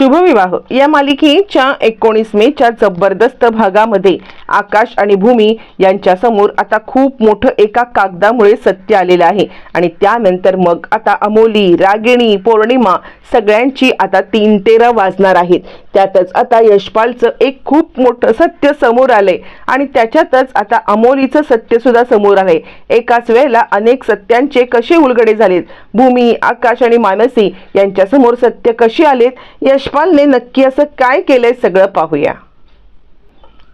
शुभविवाह. या मालिकेच्या एकोणीस मेच्या जबरदस्त भागामध्ये आकाश आणि भूमी यांच्या समोर आता खूप मोठं एका कागदामुळे सत्य आलेलं आहे. आणि त्यानंतर मग आता अमोली रागिणी पौर्णिमा सगळ्यांची आता तीन तेरा वाजणार आहेत. त्यातच आता यशपालचं एक खूप मोठं सत्य समोर आलंय. आणि त्याच्यातच आता अमोलीचं सत्य सुद्धा समोर आलंय. एकाच वेळेला अनेक सत्यांचे कसे उलगडे झालेत? भूमी आकाश आणि मानसी यांच्या समोर सत्य कशी आलेत? यशपालने नक्की असं काय केलंय सगळं पाहूया.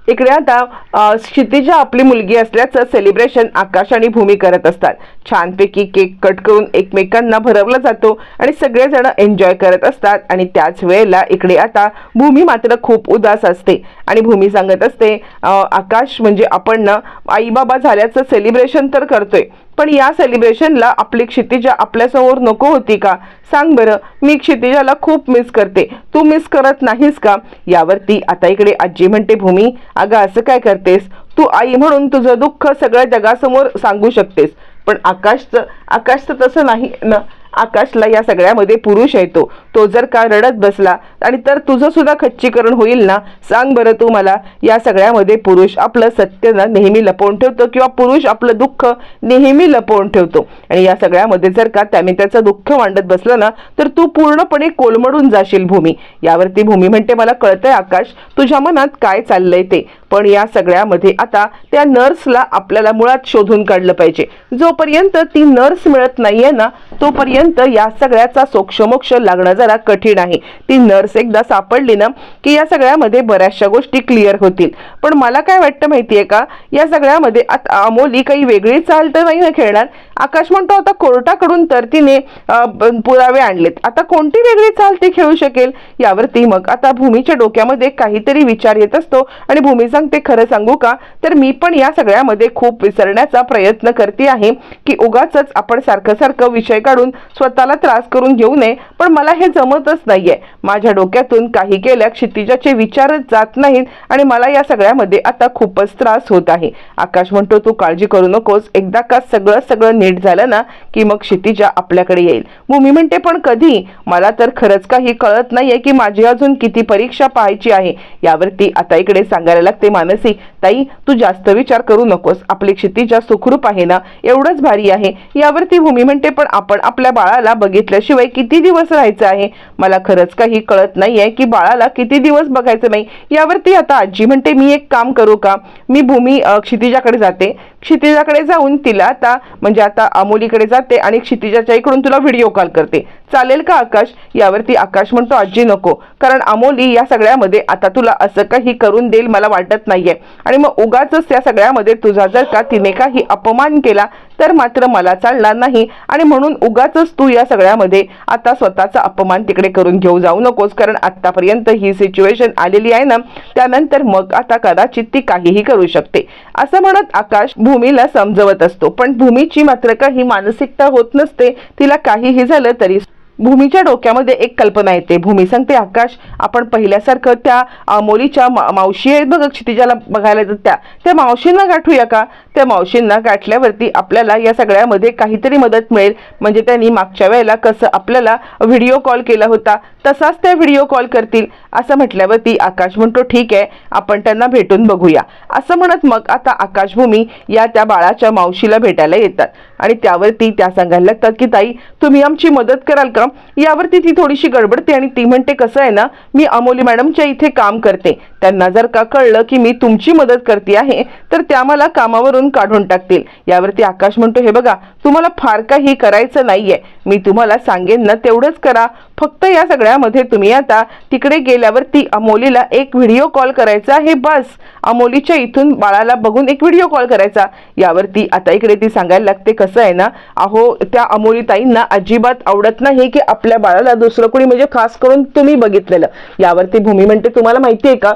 इकडे आता क्षितिजा आपली मुलगी असल्याचं सेलिब्रेशन आकाश आणि भूमी करत असतात. छानपैकी केक कट करून एकमेकांना भरवला जातो आणि सगळेजण एन्जॉय करत असतात आणि त्याच वेळेला इकडे आता भूमी मात्र खूप उदास असते. आणि भूमी सांगत असते आकाश म्हणजे आपण ना आईबाबा झाल्याचं सेलिब्रेशन तर करतोय. पण या सेलिब्रेशनला आपली क्षितिजा आपल्यासमोर नको होती का? सांग बरं. मी क्षितिजाला खूप मिस करते. तू मिस करत नाहीस का? यावरती आता इकडे आजी म्हणते भूमी अगं असं काय करतेस? तू आई म्हणून तुझं दुःख सगळ्या जगासमोर सांगू शकतेस. पण आकाशचं आकाशचं तसं नाही ना. आकाशला या सगळ्यामध्ये पुरुष येतो तो. जर का रडत बसला आणि तर तुझं सुद्धा खच्चीकरण होईल ना? सांग बरं तू मला या सगळ्यामध्ये पुरुष आपलं सत्य ना नेहमी लपवून ठेवतो किंवा पुरुष आपलं दुःख नेहमी लपवून ठेवतो. आणि या सगळ्यामध्ये जर का त्याने त्याचं दुःख मांडत बसलं ना तर तू पूर्णपणे कोलमडून जाशील भूमी. यावरती भूमी म्हणते मला कळतंय आकाश तुझ्या मनात काय चाललंय ते? पण या सगळ्यामध्ये आता त्या नर्सला आपल्याला मुळात शोधून काढलं पाहिजे. जोपर्यंत ती नर्स मिळत नाहीये ना तोपर्यंत या सगळ्याचा सोक्षमोक्ष लागणं जरा कठीण आहे. ती नर्स एकदा सापडली ना की या सगळ्यामध्ये बऱ्याचशा गोष्टी क्लिअर होतील. पण मला काय वाटतं माहितीये का या सगळ्यामध्ये आता अमोली काही वेगळी चाल तर नाही ना खेळणार. आकाश म्हणतो आता कोर्टाकडून तर तिने पुरावे आणलेत. आता कोणती वेगळी चाल ती खेळू शकेल? यावरती मग आता भूमीच्या डोक्यामध्ये काहीतरी विचार येत असतो आणि पण ते खरं सांगू का? तर मी पण या सगळ्यामध्ये खूप विसरण्याचा प्रयत्न करते आहे की उगाच आपण सारखं सारखं विषय काढून स्वतःला त्रास करून घेऊ नये. पण मला हे जमतच नाहीये. माझ्या डोक्यातून काही केल्या क्षितिजाचे विचारच जात नाहीत आणि मला या सगळ्यामध्ये आता खूपच त्रास होत आहे. आकाश म्हणतो तू काळजी करू नकोस. एकदा का सगळं सगळं नीट झालं ना की मग क्षितिजा आपल्याकडे येईल. भूमी म्हणते पण कधी? मला तर खरंच काही कळत नाहीये की माझी अजून किती परीक्षा पाहायची आहे. यावरती आता इकडे सांगायला लागते मानसी ताई तू जास्त विचार करू नकोस. आपली क्षितिजा सुखरूप आहे ना एवढंच भारी आहे. यावरती भूमी म्हणते पण आपण आपल्या बाळाला बघितल्याशिवाय किती दिवस राहायचं आहे? मला खरंच काही कळत नाहीये की बाळाला किती दिवस बघायचं नाही. यावरती आता आजी म्हणते मी एक काम करू का? मी भूमी क्षितिजाकडे जाते. क्षितिजाकडे जाऊन तिला आता म्हणजे आता अमोलीकडे जाते आणि क्षितिजाच्या इकडून तुला व्हिडिओ कॉल करते. चालेल का आकाश? यावरती आकाश म्हणतो आजी नको. कारण अमोली या सगळ्यामध्ये आता तुला असं काही करून देईल मला वाटत नाहीये. आणि मग उगाच या सगळ्यामध्ये तुझा जर का तिने काही अपमान केला तर मात्र मला चालणार नाही. आणि म्हणून उगाच तू या सगळ्यामध्ये आता स्वतःचा अपमान तिकडे करून घेऊ जाऊ नकोस कारण आतापर्यंत ही सिच्युएशन आलेली आहे ना त्यानंतर मग आता कदाचित ती काहीही करू शकते. असं म्हणत आकाश भूमीला समजवत असतो. पण भूमीची मात्र काही मानसिकता होत नसते. तिला काहीही झालं तरी भूमीच्या डोक्यामध्ये एक कल्पना येते. भूमी सांगते आकाश. आपण पहिल्यासारखं त्या अमोलीच्या मा- मावशी आहेत बघ क्षितिजाला बघायला येतात त्या. त्या मावशींना गाठूया का? त्या मावशींना गाठल्यावरती आपल्याला या सगळ्यामध्ये काहीतरी मदत मिळेल. म्हणजे त्यांनी मागच्या वेळेला कसं आपल्याला व्हिडिओ कॉल केला होता. तसाच त्या व्हिडिओ कॉल करतील असं म्हटल्यावरती आकाश म्हणतो ठीक आहे आपण त्यांना भेटून बघूया. असं म्हणत मग आता आकाशभूमी या त्या बाळाच्या मावशीला भेटायला येतात. आणि त्यावरती त्या सांगायला लागतात की ताई तुम्ही आमची मदत कराल का? यावरती ती थोडीशी गडबडते आणि ती म्हणते कसं आहे ना मी अमोली मॅडमच्या इथे काम करते. त्यांना जर का कळलं की मी तुमची मदत करते आहे तर त्या मला कामावरून काढून टाकतील. यावरती आकाश म्हणतो हे बघा तुम्हाला फार काही करायचं नाहीये. मी तुम्हाला सांगेन ना तेवढंच करा. फक्त या सगळ्या सगळ्यामध्ये तुम्ही आता तिकडे गेल्यावरती अमोलीला एक व्हिडिओ कॉल करायचा आहे. बस अमोलीच्या इथून बाळाला बघून एक व्हिडिओ कॉल करायचा. यावरती आता इकडे ती सांगायला लागते कसं आहे ना अहो त्या अमोली ताईंना अजिबात आवडत नाही की आपल्या बाळाला दुसरं कोणी म्हणजे खास करून तुम्ही बघितलेलं. यावरती भूमी म्हणते तुम्हाला माहिती आहे का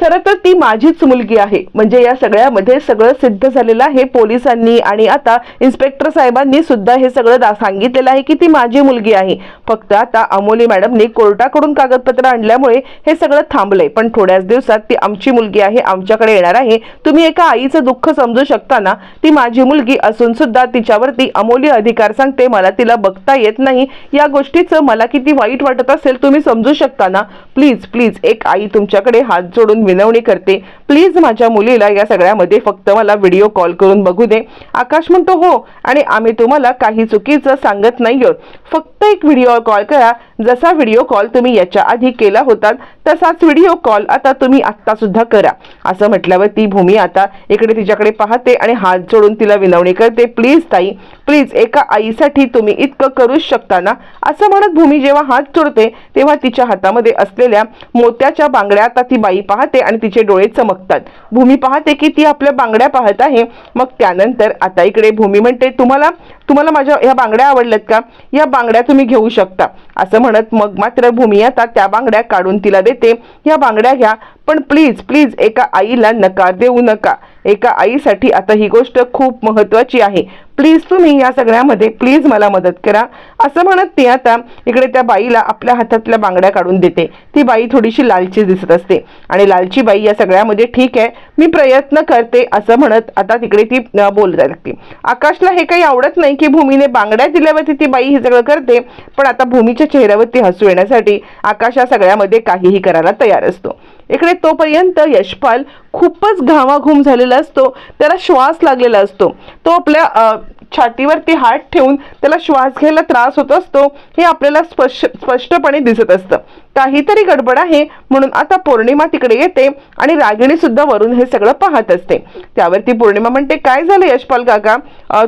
खरं तर ती माझीच मुलगी आहे. म्हणजे या सगळ्यामध्ये सगळं सिद्ध झालेलं आहे पोलिसांनी आणि आता इन्स्पेक्टर साहेबांनी सुद्धा हे सगळं दा- सांगितलेलं आहे की ती माझी मुलगी आहे. फक्त आता अमोली मॅडमनी कोर्टाकडून कागदपत्र आणल्यामुळे हे सगळं थांबलंय. पण थोड्याच दिवसात ती आमची मुलगी आहे आमच्याकडे येणार आहे. तुम्ही एका आईचं दुःख समजू शकता ना? ती माझी मुलगी असून सुद्धा तिच्यावरती अमोली अधिकार सांगते मला तिला बघता येत नाही. या गोष्टीचं मला किती वाईट वाटत असेल तुम्ही समजू शकता ना? प्लीज प्लीज एक आई तुमच्याकडे हात जोडून मिळवणी करते. प्लीज माझ्या मुलीला या सगळ्यामध्ये फक्त मला व्हिडिओ कॉल करून बघू दे. आकाश म्हणतो हो. आणि आम्ही तुम्हाला काही चुकीचं सांगत नाही आहोत. फक्त एक व्हिडिओ कॉल करा. जसा व्हिडिओ कॉल तुम्ही याच्या आधी केला होता तसाच व्हिडिओ कॉल आता तुम्ही आत्ता सुद्धा करा. असं म्हटल्यावर ती भूमी आता इकडे तिच्याकडे पाहते आणि हात जोडून तिला विनवणी करते प्लीज ताई प्लीज एका आईसाठी तुम्ही इतकं करूच शकता ना? असं म्हणत भूमी जेव्हा हात जोडते तेव्हा तिच्या हातामध्ये असलेल्या मोत्याच्या बांगड्या आता ती बाई पाहते आणि तिचे डोळे बघतात. भूमी पाहते की ती आपल्या बांगड्या पाहत आहे. मग त्यानंतर आता इकडे भूमी म्हणते तुम्हाला तुम्हाला माझ्या ह्या बांगड्या आवडल्यात का? या बांगड्या तुम्ही घेऊ शकता. असं म्हणत मग मात्र भूमी आता त्या बांगड्या काढून तिला देते. या बांगड्या घ्या पण प्लीज प्लीज एका आईला नकार देऊ नका. एका आईसाठी आता ही गोष्ट खूप महत्त्वाची आहे. प्लीज तुम्ही या सगळ्यामध्ये प्लीज मला मदत करा. असं म्हणत ती आता इकडे त्या बाईला आपल्या हातातल्या बांगड्या काढून देते. ती बाई थोडीशी लालची दिसत असते. आणि लालची बाई या सगळ्यामध्ये ठीक आहे. मी प्रयत्न करते असं म्हणत आता तिकडे ती अं, बोलत लागते आकाशला हे काही आवडत नाही की भूमीने बांगड्या दिल्यावरती ती बाई हे सगळं करते. पण आता भूमीच्या चेहऱ्यावरती हसू येण्यासाठी आकाश या सगळ्यामध्ये काहीही करायला तयार असतो. इकडे तोपर्यंत यशपाल खूपच घामाघूम झालेला असतो. त्याला श्वास लागलेला असतो. तो आपल्या छातीवरती हात ठेवून त्याला श्वास घ्यायला त्रास होत असतो हे आपल्याला स्पष्ट स्पष्टपणे दिसत असतं. काहीतरी गडबड आहे म्हणून आता पौर्णिमा तिकडे येते आणि रागिणी सुद्धा वरून हे सगळं पाहत असते. त्यावरती पौर्णिमा म्हणते काय झालं यशपाल काका?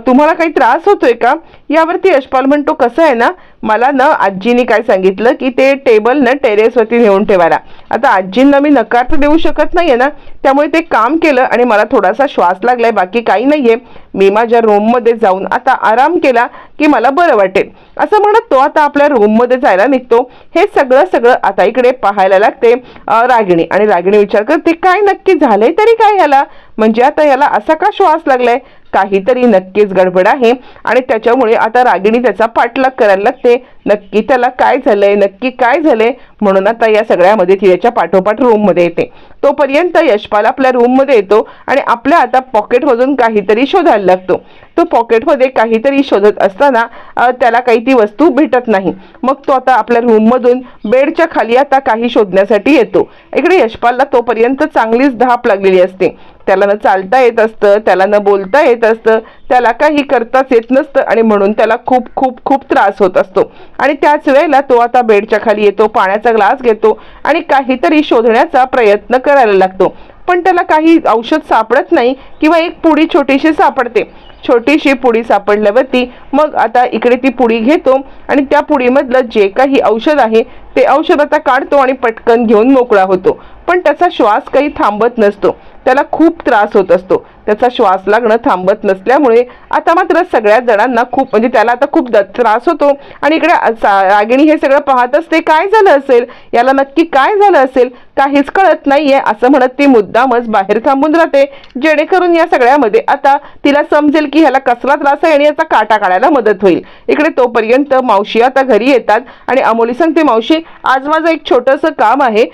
तुम्हाला काही त्रास होतोय का? यावरती यशपाल म्हणतो कसं आहे ना मला ना आजीने काय सांगितलं की ते टेबल ना टेरेसवरती नेऊन ठेवायला. आता आजींना मी नकार तर देऊ शकत नाहीये ना त्यामुळे ते काम केलं आणि मला थोडासा श्वास लागलाय बाकी काही नाहीये. मी माझ्या रूममध्ये जाऊन आता आराम केला की मला बरं वाटेल. असं म्हणत तो आता आपल्या रूममध्ये जायला निघतो. हे सगळं सगळं आता इकडे पाहायला लागते रागिणी. आणि रागिणी विचार करते काय नक्की झालंय? तरी काय ह्याला म्हणजे आता याला असा का श्वास लागलाय? काहीतरी नक्कीच गडबड आहे आणि त्याच्यामुळे आता रागिणी त्याचा पाठलाग करायला लागते. नक्की त्याला काय झालंय? नक्की काय झालंय? म्हणून आता या सगळ्यामध्ये ती त्याच्या पाठोपाठ रूममध्ये येते. तोपर्यंत यशपाल आपल्या रूममध्ये येतो आणि आपल्या आता पॉकेटमधून काहीतरी शोधायला लागतो. तो पॉकेटमध्ये काहीतरी शोधत असताना त्याला काही ती वस्तू भेटत नाही. मग तो आता आपल्या रूममधून बेडच्या खाली आता काही शोधण्यासाठी येतो. इकडे यशपालला तोपर्यंत चांगलीच धाप लागलेली असते. त्याला न चालता येत असतं त्याला न बोलता येत असतं त्याला काही करताच येत नसतं आणि म्हणून त्याला खूप खूप खूप त्रास होत असतो. आणि त्याच वेळेला तो आता बेडच्या खाली येतो पाण्याचा ग्लास घेतो आणि काहीतरी शोधण्याचा प्रयत्न करायला लागतो. पण त्याला काही औषध सापडत नाही किंवा एक पुडी छोटीशी सापडते. छोटीशी पुडी सापडल्यावरती मग आता इकडे ती पुडी घेतो आणि त्या पुडीमधलं जे काही औषध आहे ते औषध आता काढतो आणि पटकन घेऊन मोकळा होतो. पण त्याचा श्वास काही थांबत नसतो. त्याला खूप त्रास होत असतो. त्याचा श्वास लागणं थांबत नसल्यामुळे आता मात्र सगळ्या जणांना खूप म्हणजे त्याला आता खूप त्रास होतो. आणि इकडे रागिणी हे सगळं पाहत असते काय झालं असेल? याला नक्की काय झालं असेल? काहीच कळत नाहीये असं म्हणत ती मुद्दामच बाहेर थांबून राहते. जेणेकरून या सगळ्यामध्ये आता तिला समजेल की ह्याला कसला त्रास आहे आणि याचा काटा काढायला मदत होईल. इकडे तोपर्यंत मावशी आता घरी येतात आणि अमोली सांगते मावशी आज माझं एक छोटंसं काम आहे.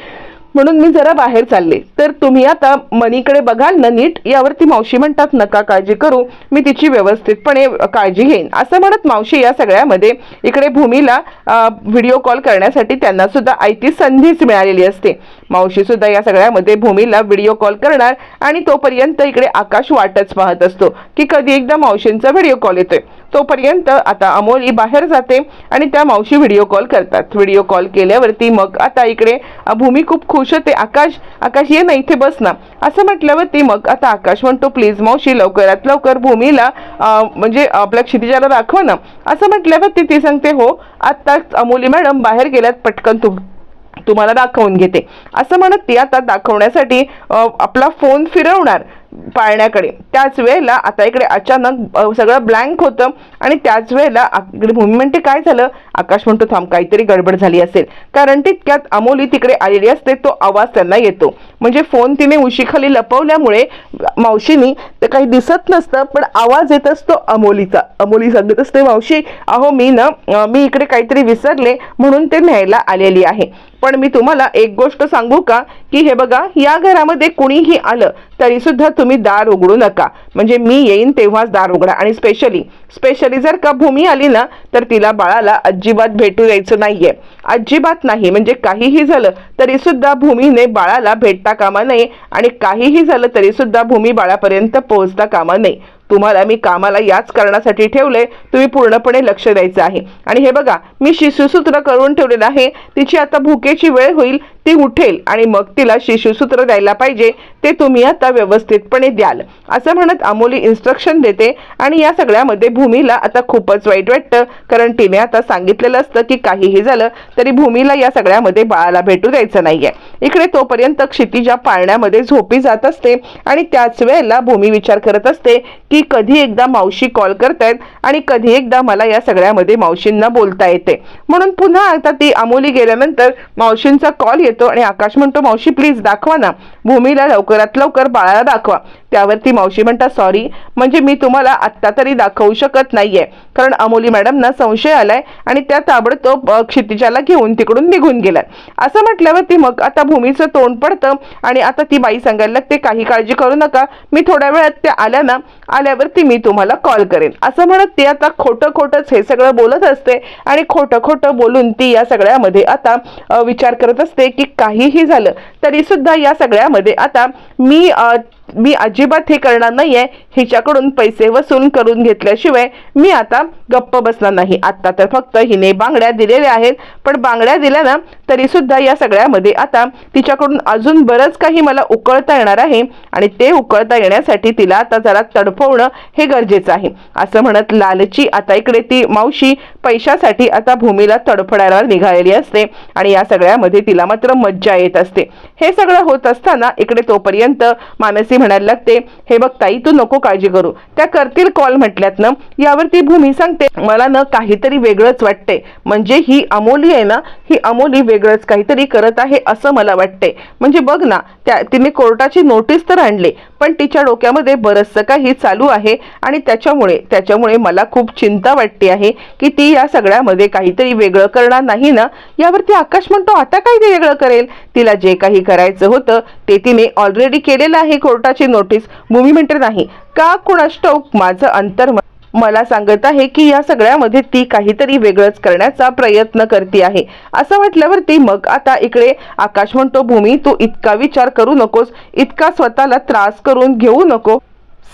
म्हणून मी जरा बाहेर चालले. तर तुम्ही आता मनीकडे बघाल ना नीट यावरती मावशी म्हणतात नका काळजी करू मी तिची व्यवस्थितपणे काळजी घेईन. असं म्हणत मावशी या सगळ्यामध्ये इकडे भूमीला व्हिडिओ कॉल करण्यासाठी त्यांना सुद्धा आयती संधीच मिळालेली असते. मावशी सुद्धा या सगळ्यामध्ये भूमीला व्हिडिओ कॉल करणार आणि तोपर्यंत इकडे आकाश वाटच पाहत असतो की कधी एकदा मावशींचा व्हिडिओ कॉल येतोय. तोपर्यंत आता अमोली बाहेर जाते आणि त्या मावशी व्हिडिओ कॉल करतात. व्हिडिओ कॉल केल्यावरती मग आता इकडे भूमी खूप खुश होते आकाश आकाश ये ना इथे बस ना. असं म्हटल्यावरती मग आता आकाश म्हणतो प्लीज मावशी लवकरात लवकर भूमीला म्हणजे आपल्या क्षितिजाला दाखव ना. असं म्हटल्यावरती ती सांगते हो आत्ताच अमोली मॅडम बाहेर गेल्यात पटकन तू तुम्हाला दाखवून घेते. असं म्हणत ती आता दाखवण्यासाठी आपला फोन फिरवणार. पाळण्याकडे. त्याच वेळेला आता इकडे अचानक सगळं ब्लँक होतं आणि त्याच वेळेला इकडे भूमी म्हणते काय झालं? आकाश म्हणतो थांब काहीतरी गडबड झाली असेल. कारण तितक्यात अमोली तिकडे आलेली असते तो आवाज त्यांना येतो. म्हणजे फोन तिने उशीखाली लपवल्यामुळे मावशीनी ते काही दिसत नसतं पण आवाज येत असतो अमोलीचा. अमोली सांगत असते मावशी अहो मी ना मी इकडे काहीतरी विसरले म्हणून ते न्यायला आलेली आहे. पण मी तुम्हाला एक गोष्ट सांगू का? की हे बघा या घरामध्ये कुणीही आलं तरी सुद्धा तुम्ही दार उघडू नका. म्हणजे मी येईन तेव्हाच दार उघडा. आणि स्पेशली स्पेशली जर का भूमी आली ना तर तिला बाळाला अजिबात भेटू द्यायचं नाहीये. अजिबात नाही. म्हणजे काहीही झालं तरी सुद्धा भूमीने बाळाला भेटता कामा नये. आणि काहीही झालं तरी सुद्धा भूमी बाळापर्यंत पोहोचता कामा नये. तुम्हाला मी कामाला याच कारणासाठी ठेवले तुम्ही पूर्णपणे लक्ष द्यायचं आहे. आणि हे बघा मी शिशुसूत्र करून ठेवलेलं आहे. तिची आता भुकेची वेळ होईल. ती उठेल आणि मग तिला शिशुसूत्र द्यायला पाहिजे ते तुम्ही आता व्यवस्थितपणे द्याल. असं म्हणत अमोली इन्स्ट्रक्शन देते आणि या सगळ्यामध्ये भूमीला आता खूपच वाईट वाटतं. कारण तिने आता सांगितलेलं असतं की काहीही झालं तरी भूमीला या सगळ्यामध्ये बाळाला भेटू द्यायचं नाहीये. इकडे तोपर्यंत क्षितिजा पाळण्यामध्ये झोपी जात असते आणि त्याच वेळेला भूमी विचार करत असते की कधी एकदा मावशी कॉल करतायत आणि कधी एकदा मला या सगळ्यामध्ये मावशींना बोलता येते. म्हणून पुन्हा आता ती अमोली गेल्यानंतर मावशींचा कॉल येतो आणि आकाश म्हणतो मावशी प्लीज दाखवा ना. भूमीला लवकरात लवकर बाळाला दाखवा. त्यावरती मावशी म्हणतात सॉरी म्हणजे मी तुम्हाला आत्ता तरी दाखवू शकत नाहीये. कारण अमोली मॅडमना संशय आलाय आणि त्या ताबडतोब क्षितिजाला घेऊन तिकडून निघून गेल्यात असं म्हटल्यावर ती मग आता भूमीचं तोंड पडतं आणि आता ती बाई सांगायला लागते काही काळजी करू नका. मी थोड्या वेळात त्या आल्या ना आल्यावरती मी तुम्हाला कॉल करेन. असं म्हणत ती आता खोटं खोटंच हे सगळं बोलत असते आणि खोटं खोटं बोलून ती या सगळ्यामध्ये आता विचार करत असते की काहीही झालं तरी सुद्धा या सगळ्यामध्ये आता मी मी अजिबात हे करणार नाहीये. हिच्याकडून पैसे वसूल करून घेतल्याशिवाय मी आता गप्प बसणार नाही. आता तर फक्त हिने बांगड्या दिलेल्या आहेत. पण बांगड्या दिल्या ना तरी सुद्धा या सगळ्यामध्ये आता तिच्याकडून अजून बरंच काही मला उकळता येणार आहे. आणि ते उकळता येण्यासाठी तिला आता जरा तडफवणं हे गरजेचं आहे. असं म्हणत लालची आता इकडे ती मावशी पैशासाठी आता भूमीला तडफडायला निघालेली असते. आणि या सगळ्यामध्ये तिला मात्र मज्जा येत असते. हे सगळं होत असताना इकडे तोपर्यंत मानसी म्हणायला लागते हे बघ ताई तू नको काळजी करू. त्या करतील कॉल म्हटल्यात ना यावरती भूमी सांगते मला ना काहीतरी वेगळंच वाटते. म्हणजे ही अमोली आहे ना ही अमोली वेगळंच काहीतरी करत आहे असं मला वाटते. म्हणजे बघ ना त्या तिने कोर्टाची नोटीस तर आणली पण तिच्या डोक्यामध्ये बरंचसं काही चालू आहे आणि त्याच्यामुळे त्याच्यामुळे मला खूप चिंता वाटते आहे की ती या सगळ्यामध्ये काहीतरी वेगळं करणार नाही ना. यावरती आकाश म्हणतो आता काय वेगळं करेल? तिला जे काही करायचं होतं ते तिने ऑलरेडी केलेलं आहे कोर्टाची नोटीस भूमी म्हणते नाही का कुणास माझं अंतर मला सांगत आहे की या सगळ्यामध्ये ती काहीतरी वेगळंच करण्याचा प्रयत्न करते आहे. असं म्हटल्यावरती मग आता इकडे आकाश म्हणतो भूमी तू इतका विचार करू नकोस इतका स्वतःला त्रास करून घेऊ नको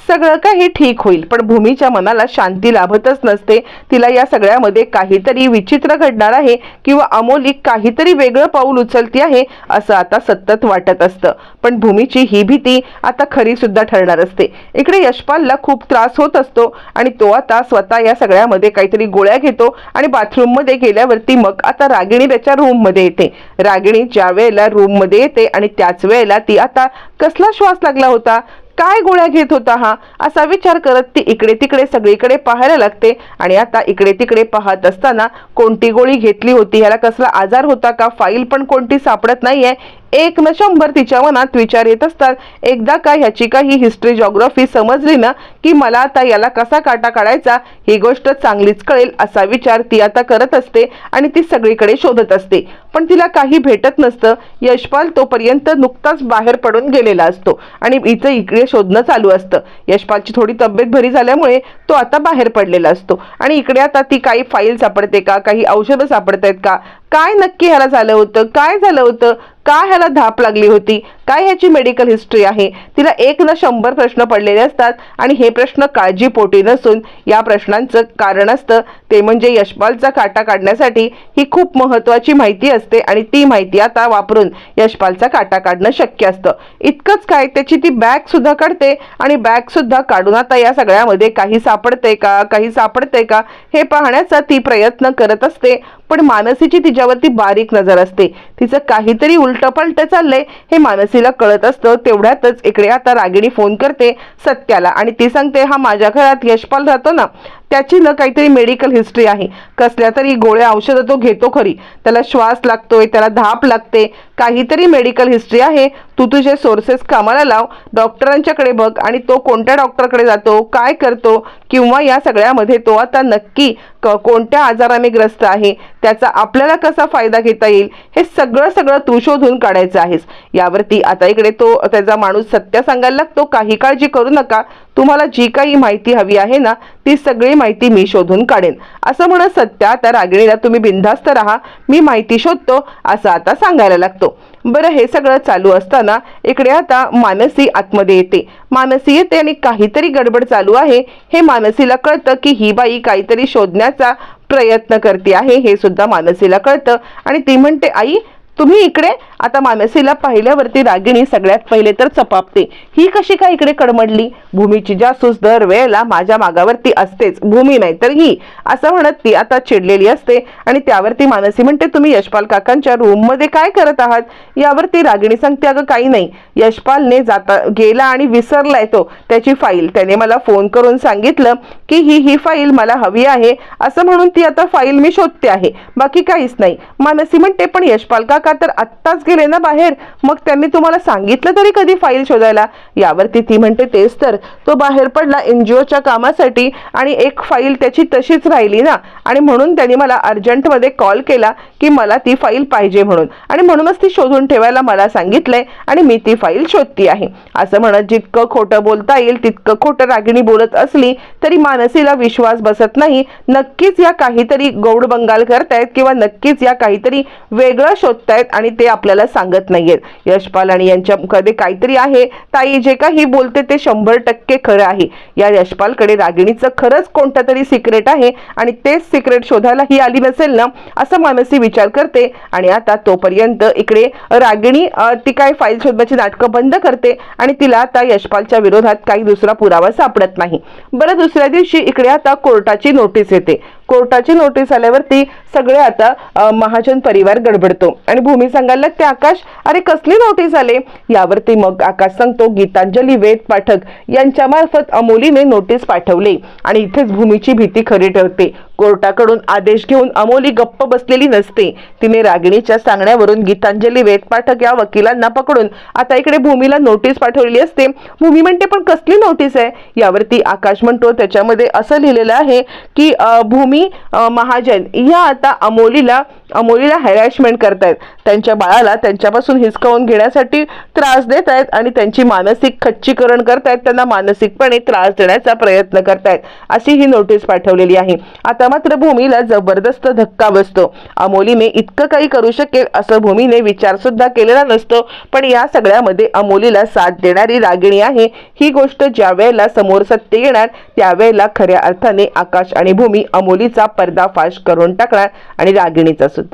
सगळं काही ठीक होईल पण भूमीच्या मनाला शांती लाभतच नसते. तिला या सगळ्यामध्ये काहीतरी विचित्र घडणार आहे किंवा अमोली काहीतरी वेगळं पाऊल उचलती आहे असं आता सतत वाटत असतं. पण भूमीची ही भीती आता खरी सुद्धा ठरणार असते. इकडे यशपालला खूप त्रास होत असतो आणि तो आता स्वतः या सगळ्यामध्ये काहीतरी गोळ्या घेतो आणि बाथरूममध्ये गेल्यावरती मग आता रागिणी त्याच्या रूममध्ये येते. रागिणी ज्या वेळेला रूममध्ये येते आणि त्याच वेळेला ती आता कसला श्वास लागला होता? काय गोळ्या घेत होता हा? असा विचार करत ती इकडे तिकडे सगळीकडे पाहायला लागते. आणि आता इकडे तिकडे पाहत असताना कोणती गोळी घेतली होती? ह्याला कसला आजार होता का? फाईल पण कोणती सापडत नाहीये. एक न शंभर तिच्या मनात विचार येत असतात. एकदा का ह्याची काही हिस्ट्री जॉग्रफी समजली ना की मला आता याला कसा काटा काढायचा ही गोष्ट चांगलीच कळेल असा विचार ती आता करत असते आणि ती सगळीकडे शोधत असते. पण तिला काही भेटत नसतं. यशपाल तोपर्यंत नुकताच बाहेर पडून गेलेला असतो आणि इथं इकडे शोधणं चालू असतं. यशपालची थोडी तब्येत भरी झाल्यामुळे तो आता बाहेर पडलेला असतो. आणि इकडे आता ती काही फाईल सापडते का? काही औषधं सापडत आहेत का? काय नक्की ह्याला झालं होतं? काय झालं होतं? का ह्याला धाप लागली होती? काय ह्याची मेडिकल हिस्ट्री आहे? तिला एक ना शंभर प्रश्न पडलेले असतात आणि हे प्रश्न काळजीपोटी नसून या प्रश्नांचं कारण असतं. ते म्हणजे यशपालचा काटा काढण्यासाठी ही खूप महत्वाची माहिती असते आणि ती माहिती आता वापरून यशपालचा काटा काढणं शक्य असतं. इतकंच काय त्याची ती बॅग सुद्धा काढते आणि बॅग सुद्धा काढून आता या सगळ्यामध्ये काही सापडते का काही सापडते का हे पाहण्याचा ती प्रयत्न करत असते. पण मानसीची तिच्यावरती बारीक नजर असते. तिचं काहीतरी उलटपलट चाललंय हे मानसी मानसीला कळत असतं तेवढ्यातच इकडे आता रागिणी फोन करते सत्याला. आणि ती सांगते हा माझ्या घरात यशपाल राहतो ना त्याची ना काहीतरी मेडिकल हिस्ट्री आहे. कसल्या तरी गोळ्या औषधं तो घेतो खरी. त्याला श्वास लागतोय त्याला धाप लागते. काहीतरी मेडिकल हिस्ट्री आहे. तू तुझे सोर्सेस कामाला लाव. डॉक्टरांच्याकडे बघ आणि तो कोणत्या डॉक्टरकडे जातो काय करतो किंवा या सगळ्यामध्ये तो आता नक्की क- कोणत्या आजाराने ग्रस्त आहे त्याचा आपल्याला कसा फायदा घेता येईल हे सगळं सगळं तू शोधून काढायचं आहेस. यावरती आता इकडे तो त्याचा माणूस सत्य सांगायला लागतो. काही काळजी करू नका. तुम्हाला जी काही माहिती हवी आहे ना ती सगळी माहिती मी शोधून काढेन. असं म्हणत सत्या आता रागिणीला तुम्ही बिनधास्त राहा मी माहिती शोधतो असं आता सांगायला लागतो. बरं हे सगळं चालू असताना इकडे आता मानसी आतमध्ये येते. मानसी येते आणि काहीतरी गडबड चालू आहे. हे मानसीला कळतं की ही बाई काहीतरी शोधण्याचा प्रयत्न करते आहे हे सुद्धा मानसीला कळतं. आणि ती म्हणते आई तुम्ही इकडे आता मानसीला पाहिल्यावरती रागिणी सगळ्यात पहिले तर चपापते. ही कशी काय इकडे कडमडली? भूमीची जासूस दर वेळेला माझ्या मागावरती असतेच भूमी नाही तर ही असं म्हणत ती आता चिडलेली असते. आणि त्यावरती मानसी म्हणते तुम्ही यशपाल काकांच्या रूममध्ये काय करत आहात? यावरती रागिणी सांगते अगं काही नाही. यशपालने जाता गेला आणि विसरलाय तो. त्याची फाईल त्याने मला फोन करून सांगितलं की ही ही फाईल मला हवी आहे. असं म्हणून ती आता फाईल मी शोधते आहे. बाकी काहीच नाही. मानसी म्हणते पण यशपाल काका तर आत्ताच गेले ना बाहेर? मग त्यांनी तुम्हाला सांगितलं तरी कधी फाईल शोधायला? यावरती ती म्हणते तेच तर. तो बाहेर पडला एनजीओच्या कामासाठी आणि एक फाईल त्याची तशीच राहिली ना. आणि म्हणून त्यांनी मला अर्जंटमध्ये कॉल केला की मला ती फाईल पाहिजे म्हणून. आणि म्हणूनच ती शोधून ठेवायला मला सांगितलंय आणि मी ती फाईल शोधती आहे. असं म्हणत जितकं खोटं बोलता येईल तितकं खोटं रागिणी बोलत असली तरी मानसीला विश्वास बसत नाही. नक्कीच या काहीतरी गौड बंगाल करतायत किंवा नक्कीच या काहीतरी वेगळं शोधतायत आणि ते आपल्याला सांगत नाहीयेत. यशपाल आणि यांच्याकडे काहीतरी आहे. ताई जे काही बोलते ते शंभर टक्के खरं आहे. या यशपालकडे रागिणीचं खरंच कोणतं तरी सिक्रेट आहे आणि तेच सिक्रेट शोधायला ही आली नसेल ना असं मानसी विचार करते. आणि आता तोपर्यंत इकडे रागिणी ती काय फाईल शोधण्याची नाटकं बंद करते आणि तिला आता यशपालच्या विरोधात काही दुसरा पुरावा सापडत नाही. बरं दुसऱ्या दिवशी इकडे आता कोर्टाची नोटीस येते. कोर्टाची नोटीस आल्यावरती सगळे आता महाजन परिवार गडबडतो. आणि भूमी सांगायला लागते आकाश अरे कसली नोटीस आले यावरती मग आकाश सांगतो गीतांजली वेद पाठक यांच्या मार्फत अमोलीने नोटीस पाठवले आणि इथेच भूमीची भीती खरी ठरते. कोर्टाकडून आदेश घेऊन अमोली गप्प बसलेली नसते. तिने रागिणीच्या सांगण्यावरून गीतांजली वेद पाठक या वकिलांना पकडून आता इकडे भूमीला नोटीस पाठवलेली असते. भूमी म्हणते पण कसली नोटीस आहे? यावरती आकाश म्हणतो त्याच्यामध्ये असं लिहिलेलं आहे की भूमी महाजन या आता अमोलीला अमोलीला हॅरॅशमेंट करतायत. त्यांच्या बाळाला त्यांच्यापासून हिसकावून घेण्यासाठी त्रास देत आहेत आणि त्यांची मानसिक खच्चीकरण करतायत. त्यांना मानसिकपणे त्रास देण्याचा प्रयत्न करतायत. अशी ही नोटीस पाठवलेली आहे. आता मात्र भूमीला जबरदस्त धक्का बसतो. अमोलीने इतकं काही करू शकेल असं भूमीने विचार सुद्धा केलेला नसतो पण या सगळ्यामध्ये अमोलीला साथ देणारी रागिणी आहे. ही गोष्ट ज्या वेळेला समोर सत्य येणार त्यावेळेला खऱ्या अर्थाने आकाश आणि भूमी अमोलीचा पर्दाफाश करून टाकणार आणि रागिणीचा सुद्धा.